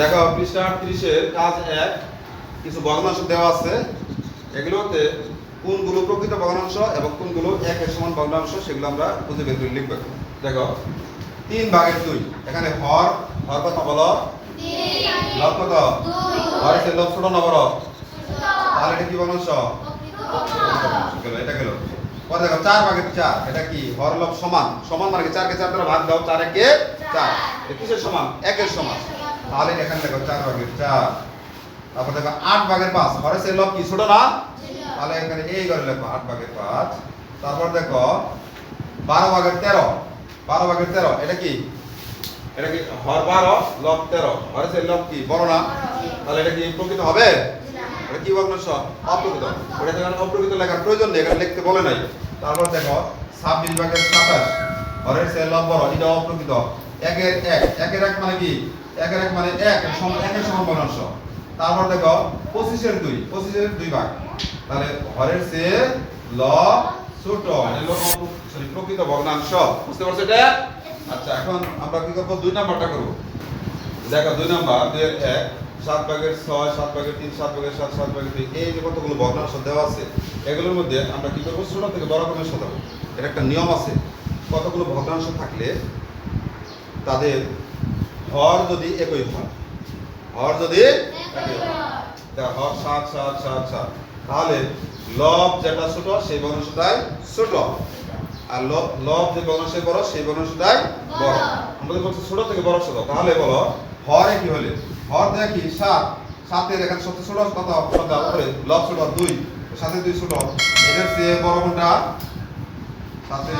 দেখো পৃষ্ঠা আটত্রিশের কাজ এক কিছু ভগ্নাংশ দেওয়া আছে। এগুলোতে কোনগুলো প্রকৃত ভগ্নাংশ এবং কোনগুলো একের সমান ভগ্নাংশ সেগুলো আমরা খুঁজে বের করে লিখব দেখো তিন ভাগের দুই এখানে হর হর কথা বলো। লব কত? হরের লব ছোট না বড়? তাহলে এটা কি ভগ্নাংশ এটা গেল। পরে দেখো চার ভাগের চার এটা কি? হর লব সমান। সমান মানে কি? চারকে চার দ্বারা ভাগ দাও চার একে চার। কিসের সমান? একের সমান। তাহলে এখানে দেখো চার ভাগের চার, তারপর দেখো আট ভাগের পাঁচ। হরে সে লব কি ছোট না? তাহলে এখানে এই ঘরে লেখো আট ভাগের পাঁচ। তারপর দেখো বারো ভাগের তেরো। বারো ভাগের তেরো, এটা কি? এটা কি হর বারো লব তেরো। হরে সে লব কি? বড় না? তাহলে এটা কি প্রকৃত হবে? এটা কি ভগ্নাংশ অপ্রকৃত। ওটা এখানে অপ্রকৃত লেখার প্রয়োজন নেই, এখানে লিখতে বলে নাই। তারপর দেখো ছাব্বিশ ভাগের সাতাশ। হরের সে লব বড় এটা অপ্রকৃত। একের এক একের এক মানে কি? একের এক মানে এক একের সমান ভগ্নাংশ তারপর দেখো, পঁচিশের দুই পঁচিশের দুই ভাগ। তাহলে হরের সে ল ছোট সরি, প্রকৃত ভগ্নাংশ বুঝতে পারছ এটা? আচ্ছা এখন আমরা কি করব? দুই নাম্বারটা করব। দেখো, দুই নাম্বার দুই এর এক, সাত ভাগের ছয়, সাত ভাগের তিন, সাত ভাগের সাত সাত ভাগের দুই, এই যে কতগুলো ভগ্নাংশ দেওয়া আছে, এগুলোর মধ্যে আমরা কি করব? ছোট থেকে বড় ক্রমে সাজাবো এটা একটা নিয়ম আছে। কতগুলো ভগ্নাংশ থাকলে তাদের হর যদি একই হয়। হর যদি হর সাত সাত সাত সাত। তাহলে লব যেটা ছোট, সেই ভগ্নাংশটাই ছোট। আর লব যে ভগ্নাংশে বড়, সেই ভগ্নাংশটাই বড়। আমাদের বলছে ছোট থেকে বড় ছোট, তাহলে বলো হরে কি হলে। হর দেখি সাত। সাতের এখানে সবচেয়ে ছোট কত উপরে লব ছোট, দুই। সাথে দুই ছোট। এদের চেয়ে বড় কোনটা? সাথে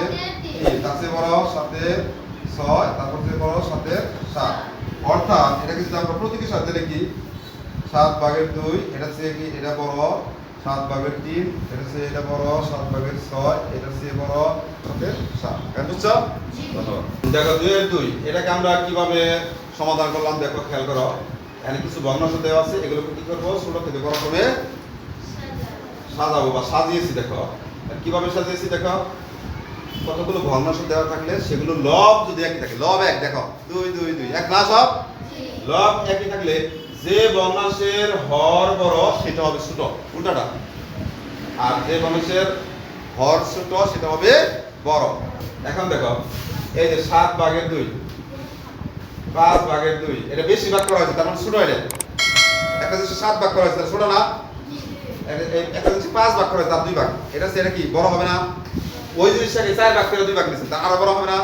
তার চেয়ে বড় সাথে ছয়, তারপর চেয়ে বড় সাথে সাত অর্থাৎ এটাকে যদি আমরা প্রতীকের সাথে লিখি সাত ভাগের দুই এটা চেয়ে কি এটা বড় সাত ভাগের তিন এটা চেয়ে এটা বড় সাত ভাগের ছয় এটা চেয়ে বড় সাত। বুঝছ? দেখো দুই এর দুই এটাকে আমরা কীভাবে সমাধান করলাম দেখো খেয়াল করো। এখানে কিছু ভগ্নাংশ দেওয়া আছে এগুলোকে কি করব? ছোট থেকে বড় করে সাজাবো। বা সাজিয়েছি দেখো। কীভাবে সাজিয়েছি দেখো? কতগুলো ভগ্নাংশ দেওয়া থাকলে সেগুলো লব যদি একই থাকে, লব এক, দেখো, দুই দুই দুই, এক না সব? লব একই থাকলে যে ভগ্নাংশের হর বড় সেটা হবে ছোট, উল্টাটা। আর যে ভগ্নাংশের হর ছোট সেটা হবে বড়। এখন দেখো, এই যে সাত ভাগের দুই, পাঁচ ভাগের দুই, এটা বেশি ভাগ করা হয়েছে, তার মানে ছোট এটা। একটা জিনিস সাত ভাগ করা হয়েছে ছোট না? একটা জিনিস পাঁচ ভাগ করা হয়েছে তার দুই ভাগ। এটা সেটা কি, বড় হবে না? ওই জিনিসটাকে চার ভাগ করে দুই ভাগ দিচ্ছে তা আরও বড় হবে না?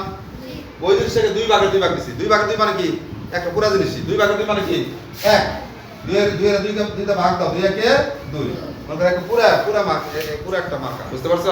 ওই জিনিসটাকে দুই ভাগের দুই ভাগ দিচ্ছি দুই ভাগের দুই মানে কি? একটা পুরা জিনিসই। দুই ভাগের দুই মানে কি? এক। দুই দুই দুই দুইটা ভাগ দাও। দুই একে দুই। মানে একটা পুরা পুরা মার্ক পুরা একটা মার্কা বুঝতে পারছ?